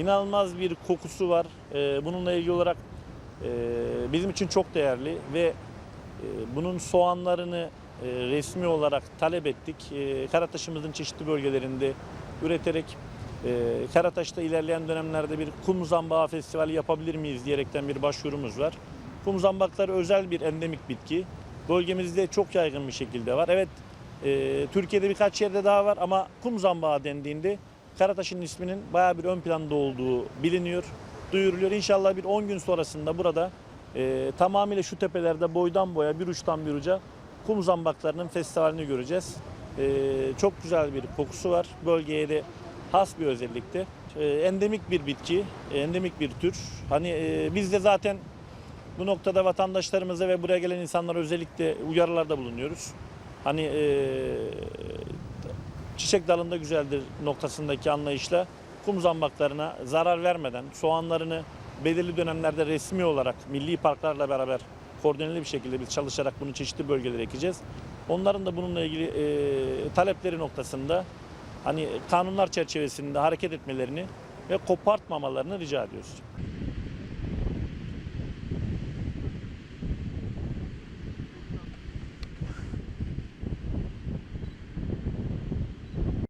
İnanılmaz bir kokusu var. E, bununla ilgili olarak e, bizim için çok değerli ve e, bunun soğanlarını e, resmi olarak talep ettik. Karataş'ımızın çeşitli bölgelerinde üreterek Karataş'ta ilerleyen dönemlerde bir kum zambağı festivali yapabilir miyiz diyerekten bir başvurumuz var. Kum zambakları özel bir endemik bitki. Bölgemizde çok yaygın bir şekilde var. Evet Türkiye'de birkaç yerde daha var ama kum zambağı dendiğinde Karataş'ın isminin bayağı bir ön planda olduğu biliniyor, duyuruluyor. İnşallah bir 10 gün sonrasında burada e, tamamıyla şu tepelerde boydan boya bir uçtan bir uca kum zambaklarının festivalini göreceğiz. E, çok güzel bir kokusu var. Bölgeye de has bir özellikte. E, endemik bir bitki, endemik bir tür. Hani e, biz de zaten bu noktada vatandaşlarımıza ve buraya gelen insanlara özellikle uyarılarda bulunuyoruz. Hani e, çiçek dalında güzeldir noktasındaki anlayışla kum zambaklarına zarar vermeden soğanlarını belirli dönemlerde resmi olarak milli parklarla beraber koordineli bir şekilde biz çalışarak bunu çeşitli bölgelere ekeceğiz. Onların da bununla ilgili e, talepleri noktasında hani kanunlar çerçevesinde hareket etmelerini ve kopartmamalarını rica ediyoruz.